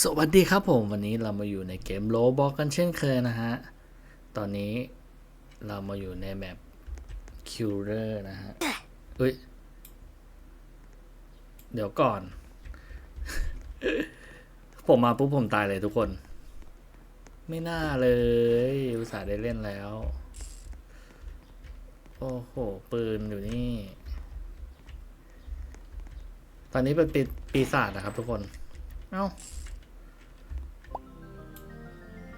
สวัสดีครับผมวันนี้เรามาอยู่ในเกมโลบอกกันเช่นเคยนะฮะ ตอนนี้เรามาอยู่ในแมปคิวเ e อร์นะฮะเฮ้ย เดี๋ยวก่อน ผมมาปุ๊บผมตายเลยทุกคน ไม่น่าเลยอุตส่าห์ได้เล่นแล้ว โอ้โห ปืนอยู่นี่ ตอนนี้เป็นปีปีศาจนะครับทุกคน เอ้า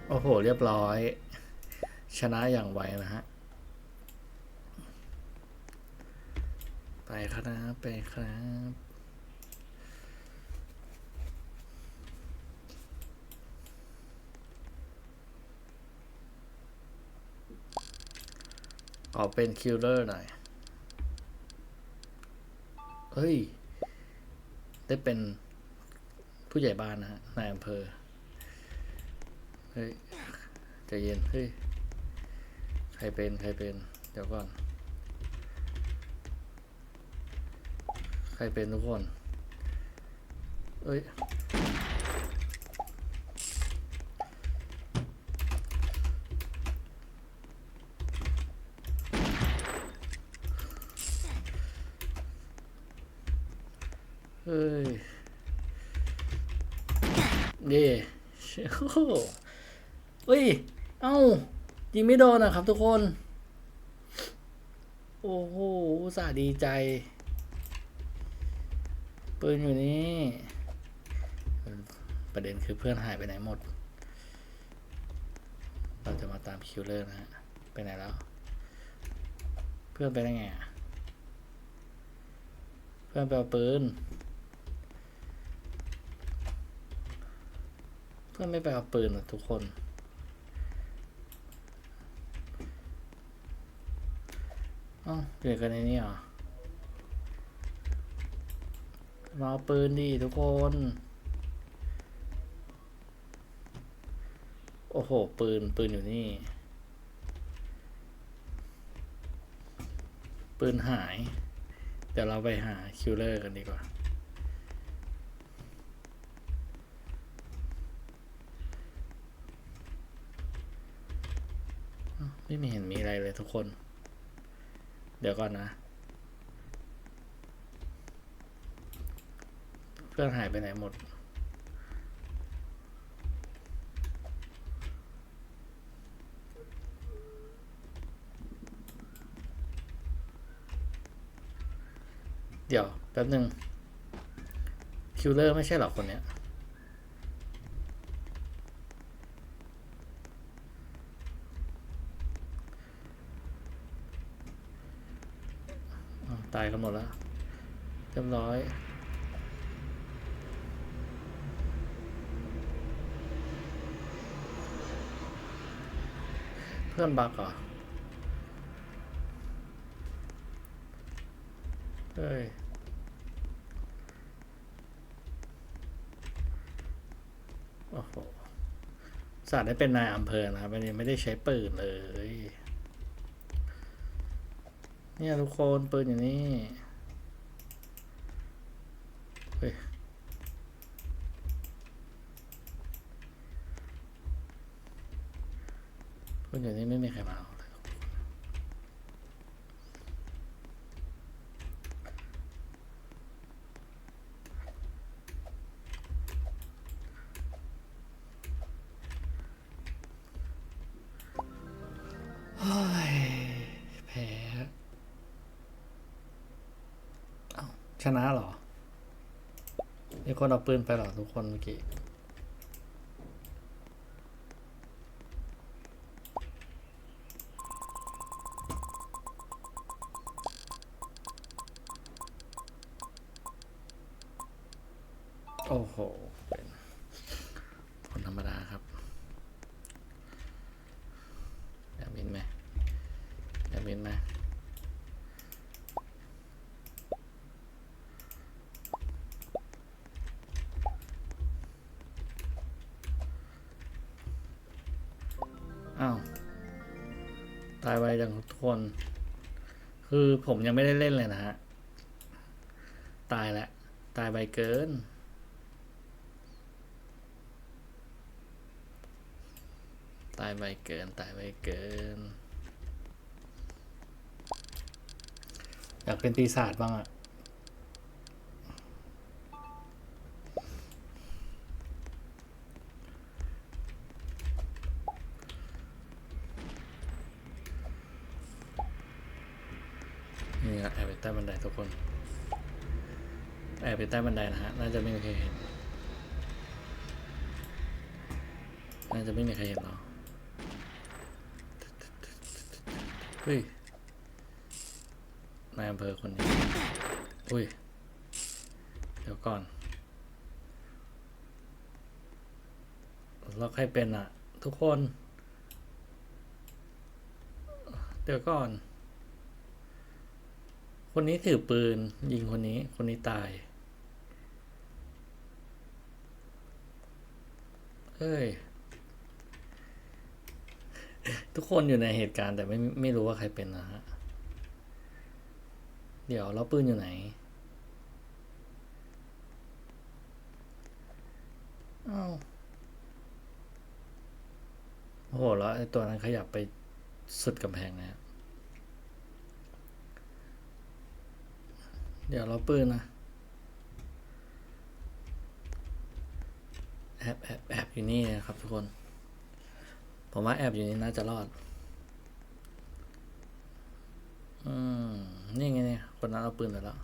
โอ้โห เรียบร้อย ชนะอย่างไวนะฮะ ไปครับ ไปครับขอเป็นคิลเลอร์หน่อย เฮ้ย ได้เป็นผู้ใหญ่บ้านนะฮะนายอำเภอ เฮ้ยใจเย็น เฮ้ย ใครเป็น ใครเป็น เดี๋ยวก่อน ใครเป็นทุกคน เอ้ย เฮ้ย เย่โอ้ เฮ้ย เอ้ายิงไม่โดนนะครับ ทุกคน โอ้โหสาดีใจ ปืนอยู่นี่ ประเด็นคือเพื่อนหายไปไหนหมด เราจะมาตามคิวเลอร์นะฮะ ไปไหนแล้ว เพื่อนไปได้ไงอะเพื่อนไปเอาปืน เพื่อนไม่ไปเอาปืนอะทุกคน เอ้าเปลี่ยนกันในนี้เหรอมาเอาปืนดิทุกคน โอ้โห ปืน ปืนอยู่นี่ ปืนหาย เดี๋ยวเราไปหาคิลเลอร์กันดีกว่า ไม่มีเห็นมีอะไรเลยทุกคน เดี๋ยวก่อนนะเพื่อนหายไปไหนหมด เดี๋ยว แป๊บหนึ่งคิลเลอร์ไม่ใช่หรอคนเนี้ย อ้ายกันหมดแล้วเรียบร้อย เพื่อนบักเหรอเฮ้ยโอ้โหสาดได้เป็นนายอำเภอนะครับไม่ได้ไม่ได้ใช้ปืนเลย เนี่ยทุกคนปืนอยู่นี่ ชนะเหรอมีคนเอาปืนไปเหรอทุกคนเมื่อกี้ ตายไวอย่างทุกคน คือผมยังไม่ได้เล่นเลยนะฮะ ตายแล้วตายไปเกิน ตายไปเกิน ตายไปเกิน อยากเป็นปีศาจบ้างอะ แอบไปใต้บันไดนะฮะ น่าจะไม่มีใครเห็น น่าจะไม่มีใครเห็นหรอกเฮ้ย นายอำเภอคนนี้ อุ้ย เดี๋ยวก่อนแล้วใครเป็นอะทุกคน เดี๋ยวก่อนคนนี้ถือปืนยิงคนนี้ คนนี้ตาย เอ้ย ทุกคนอยู่ในเหตุการณ์แต่ไม่ไม่รู้ว่าใครเป็นนะฮะ เดี๋ยวแล้วปืนอยู่ไหนอ้าวโอ้โหแล้วไอ้ตัวนั้นขยับไปสุดกำแพงนะฮะเดี๋ยวเราปืนนะ แอบแอบแอบอยู่นี่นะครับทุกคน ผมว่าแอบอยู่นี่น่าจะรอด อืม นี่ไงเนี่ยคนนั้นเอาปืนไปแล้ว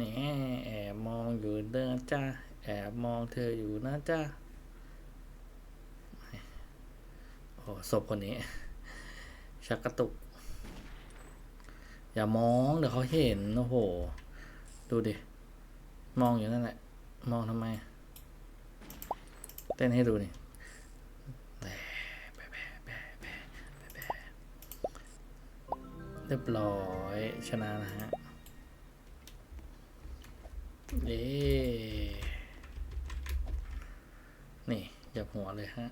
นี่แอบมองอยู่เด้อจ้าแอบมองเธออยู่นะจ้าโอ้ศพคนนี้ ชักกระตุก อย่ามองเดี๋ยวเขาเห็น โอ้โห ดูดิ มองอยู่นั่นแหละ มองทำไม เต้นให้ดูนี่เรียบร้อยชนะนะฮะเย้นี่หยับหัวเลยฮะ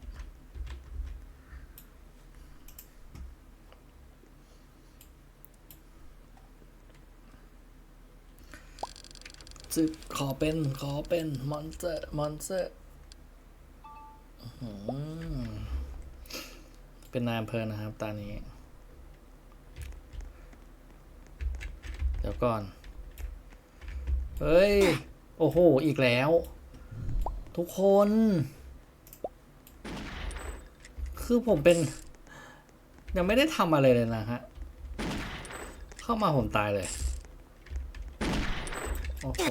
จึขอเป็น ขอเป็นมอนเตอร์มอนเตอร์เป็นนายอำเภอนะครับ ตอนนี้ เดี๋ยวก่อน เฮ้ย โอ้โห อีกแล้ว ทุกคน คือผมเป็น ยังไม่ได้ทำอะไรเลยนะฮะ เข้ามาผมตายเลย โอ้โห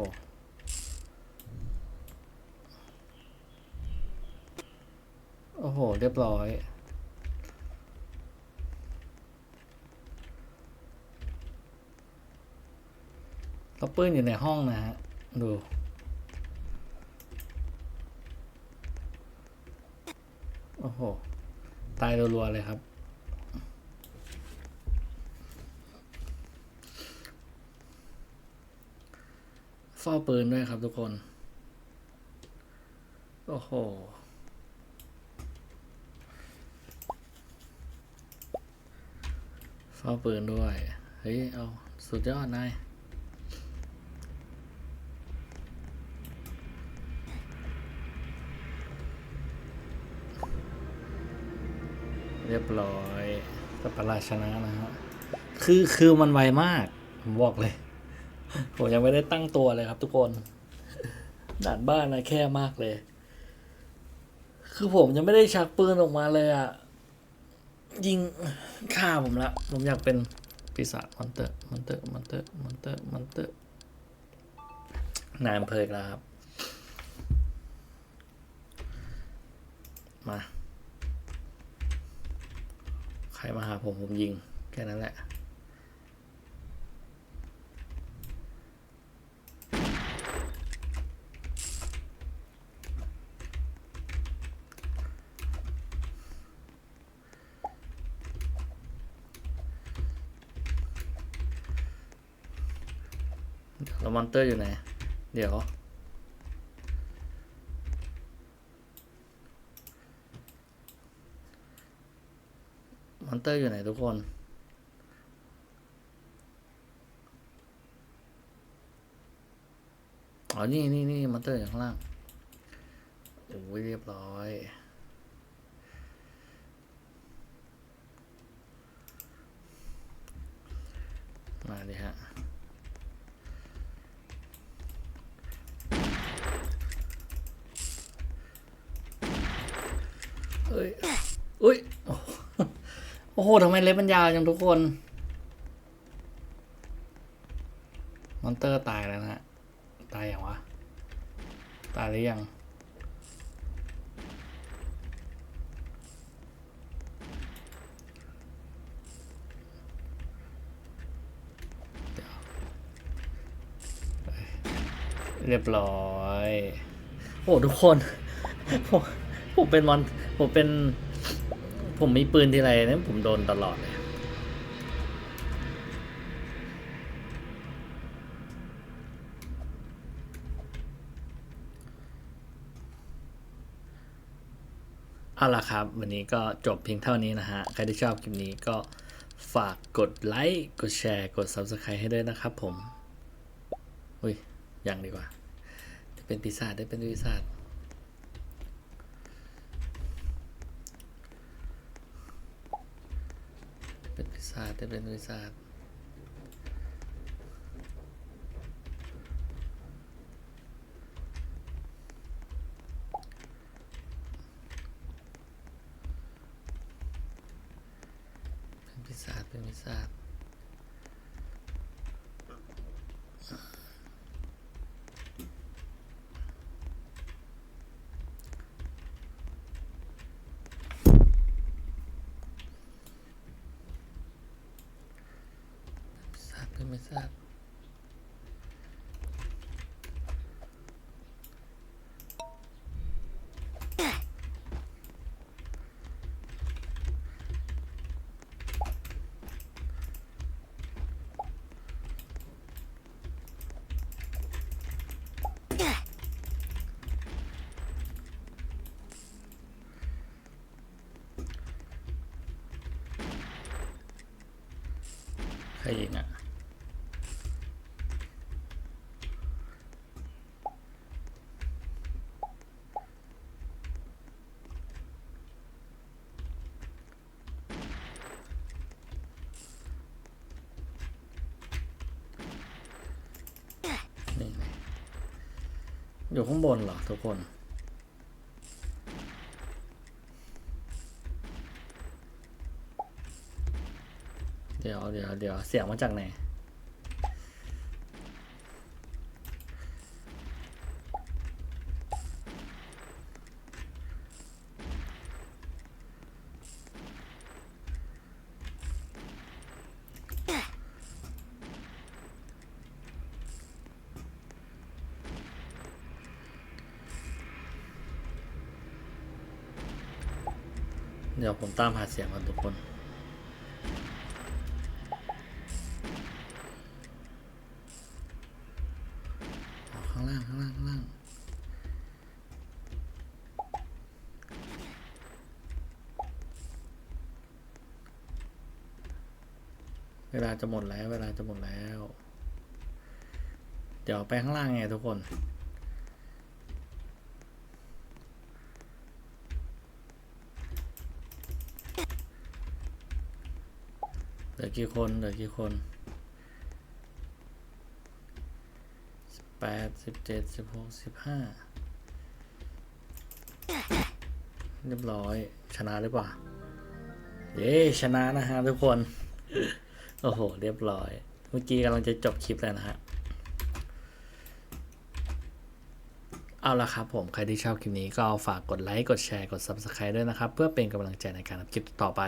โอ้โห เรียบร้อยแล้วปืนอยู่ในห้องนะฮะ ดูโอ้โห ตายรัวๆเลยครับ เฝ้าปืนด้วยครับทุกคน โอ้โห เฝ้าปืนด้วย เฮ้ย เอา สุดยอดนายเรียบร้อยสัปราชนะนะฮะ คือ คือมันไวมาก ผมบอกเลย ผมยังไม่ได้ตั้งตัวเลยครับทุกคน ด่านบ้านนะแค่มากเลย คือผมยังไม่ได้ชักปืนออกมาเลยอะยิงฆ่าผมละ ผมอยากเป็นปีศาจมอนเตอร์มอนเตอร์มอนเตอร์มอนเตอร์มอนเตอร์นายอำเภอแล้วครับ มา ใครมาหาผมผมยิง แค่นั้นแหละ แล้วมอนเตอร์อยู่ไหน เดี๋ยว มอนเตอร์อยู่ไหนทุกคนอ๋อ นี่นี่นี่มอนเตอร์อยู่ข้างล่างโอ้ยเรียบร้อยมาดิฮะ เอ้ยอุ้ยโอ้โหทำไมเล็บมันยาวจังทุกคน มอนเตอร์ตายแล้วนะฮะ ตายอย่างวะ ตายหรือยัง เรียบร้อย โอ้ทุกคน ผมผมเป็นมอน ผมเป็น ผมมีปืนทีไรเนี่ยผมโดนตลอดเลยเอาละครับ วันนี้ก็จบเพียงเท่านี้นะฮะ ใครที่ชอบคลิปนี้ก็ฝากกดไลค์กดแชร์ กด Subscribe ให้ด้วยนะครับผม อุ้ยยังดีกว่าได้เป็นปีศาจได้เป็นปีศาจ เป็นปีศาจได้เป็นปีศาจเป็นปีศาจเป็นปีศาจ ทราบหรือ ไม่ทราบใครยิงอะ นี่ไง อยู่ข้างบนเหรอทุกคน เดี๋ยวเดี๋ยวเดี๋ยวเสียงมาจากไหน ดี๋ยวผมตามหาเสียงก่อนทุกคนข้างล่างข้างล่างข้างล่างเวลาจะหมดแล้ว เวลาจะหมดแล้ว เดี๋ยวไปข้างล่างไงทุกคน ลือกี่คนเหลือกี่คนสิบแปดสิบเจ็ดสิบหกสิบห้าเรียบร้อยชนะหรือเปล่า เย้ชนะนะฮะทุกคน โอ้โห เรียบร้อย เมื่อกี้กำลังจะจบคลิปแล้วนะฮะ เอาละครับผม ใครที่ชอบคลิปนี้ก็ฝากกดไลค์ กดแชร์ กด Subscribe ด้วยนะครับ เพื่อเป็นกำลังใจในการทำคลิปต่อไป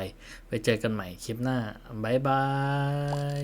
ไปเจอกันใหม่คลิปหน้า บ๊ายบาย